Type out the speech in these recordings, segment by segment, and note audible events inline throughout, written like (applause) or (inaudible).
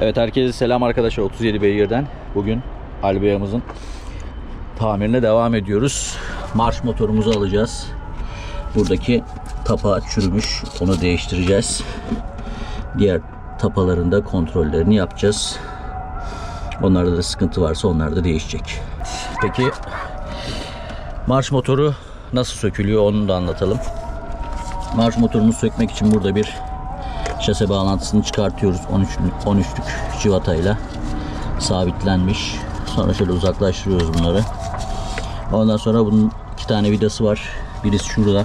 Evet herkese selam arkadaşlar 37 Beygir'den. Bugün Albea'mızın tamirine devam ediyoruz. Marş motorumuzu alacağız. Buradaki tapa çürümüş. Onu değiştireceğiz. Diğer tapalarında kontrollerini yapacağız. Onlarda da sıkıntı varsa onlar da değişecek. Peki marş motoru nasıl sökülüyor onu da anlatalım. Marş motorunu sökmek için burada bir şase bağlantısını çıkartıyoruz 13 13'lük civatayla sabitlenmiş. Sonra şöyle uzaklaştırıyoruz bunları. Ondan sonra bunun iki tane vidası var. Birisi şurada.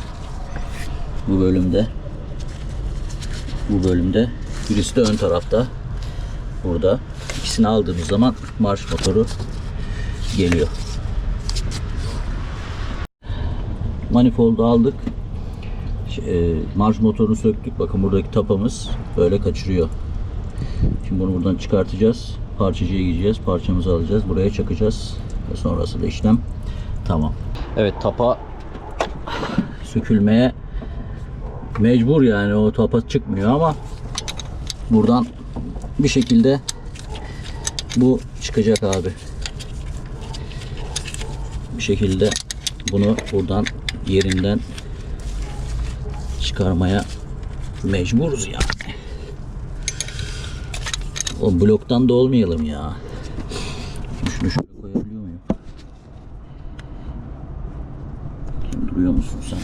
Bu bölümde. Bu bölümde. Birisi de ön tarafta. Burada. İkisini aldığımız zaman marş motoru geliyor. Manifoldu aldık. E, marş motorunu söktük. Bakın buradaki tapamız böyle kaçırıyor. Şimdi bunu buradan çıkartacağız. Parçacıya gideceğiz. Parçamızı alacağız. Buraya çakacağız. Ve sonrası da işlem tamam. Evet tapa sökülmeye mecbur yani o tapa çıkmıyor ama buradan bir şekilde bu çıkacak abi. Bir şekilde bunu buradan yerinden çıkarmaya mecburuz yani. O bloktan da olmayalım ya. Şunu şöyle koyabiliyor muyum? Bakayım duruyor musun sen?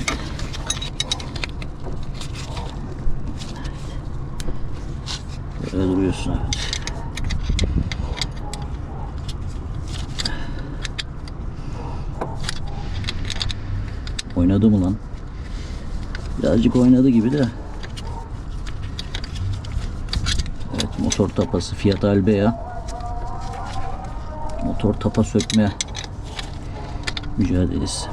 Böyle duruyorsun evet. Oynadı mı lan? Birazcık oynadı gibi de. Evet motor tapası Fiat Albea. Motor tapa sökme mücadelesi.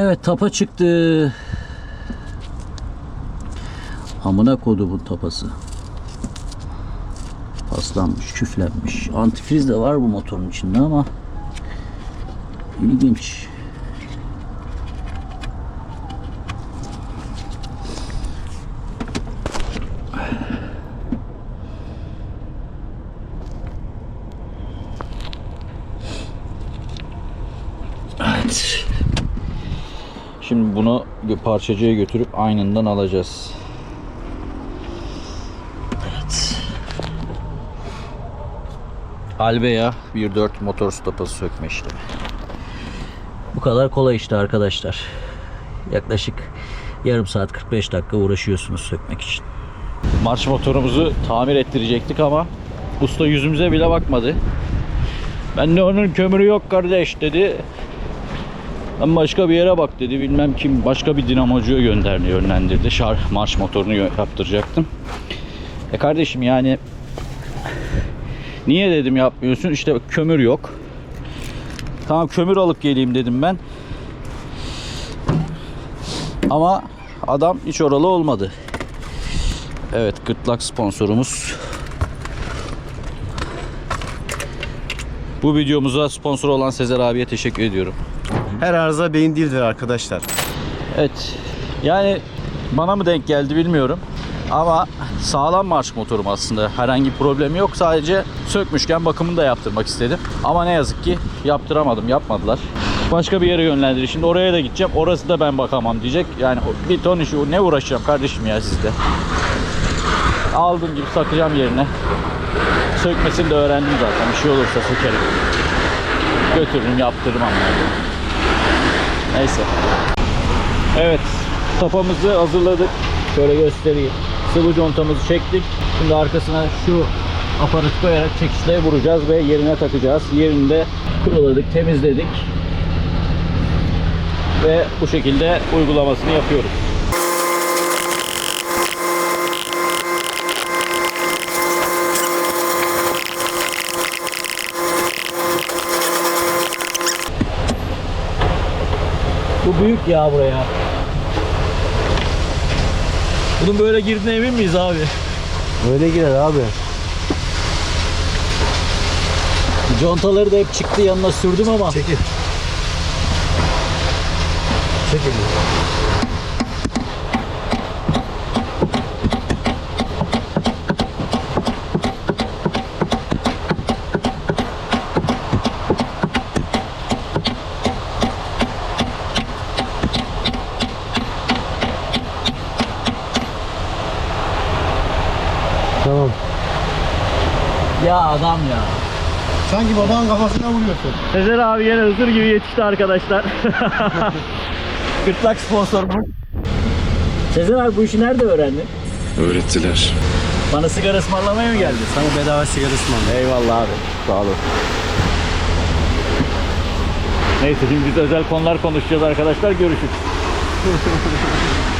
Evet tapa çıktı. Amına kodu bu tapası. Paslanmış, küflenmiş. Antifriz de var bu motorun içinde ama ilginç. Şimdi bunu parçacıya götürüp aynından alacağız. Evet. Alveya 1.4 motor stopası sökme işlemi. Bu kadar kolay işte arkadaşlar. Yaklaşık yarım saat 45 dakika uğraşıyorsunuz sökmek için. Marş motorumuzu tamir ettirecektik ama usta yüzümüze bile bakmadı. Ben de onun kömürü yok kardeş dedi. Ben başka bir yere bak dedi. Bilmem kim başka bir dinamocuya gönderdi, yönlendirdi. Şar marş motorunu yaptıracaktım. E kardeşim yani niye dedim yapmıyorsun? İşte kömür yok. Tamam kömür alıp geleyim dedim ben. Ama adam hiç oralı olmadı. Evet gırtlak sponsorumuz. Bu videomuza sponsor olan Sezer abiye teşekkür ediyorum. Her arıza beyin değildir arkadaşlar. Evet. Yani bana mı denk geldi bilmiyorum. Ama sağlam marş motorum aslında. Herhangi problemi yok. Sadece sökmüşken bakımını da yaptırmak istedim. Ama ne yazık ki yaptıramadım. Yapmadılar. Başka bir yere yönlendirdi. Şimdi oraya da gideceğim. Orası da ben bakamam diyecek. Yani bir ton işi ne uğraşacağım kardeşim ya sizde. Aldığım gibi sakacağım yerine. Sökmesini de öğrendim zaten. Bir şey olursa sökerim. Götürürüm yaptırırım ama. Neyse. Evet. Tapamızı hazırladık. Şöyle göstereyim. Sıvı contamızı çektik. Şimdi arkasına şu aparatı koyarak çekişleye vuracağız ve yerine takacağız. Yerini de kuruladık, temizledik. Ve bu şekilde uygulamasını yapıyoruz. Bu büyük ya buraya. Bunun böyle girdiğine emin miyiz abi? Öyle girer abi. Contaları da hep çıktı yanına sürdüm ama Çekil. Çekil. Ya adam ya. Sanki babanın kafasına vuruyorsun. Sezer abi yine hızır gibi yetişti arkadaşlar. (laughs) Gırtlak sponsorumuz. Sezer abi bu işi nerede öğrendin? Öğrettiler. Bana sigara ısmarlamaya mı geldin? Sana bedava sigara ısmarladım. Eyvallah abi. Sağ olun. Neyse şimdi biz özel konular konuşacağız arkadaşlar. Görüşürüz. (laughs)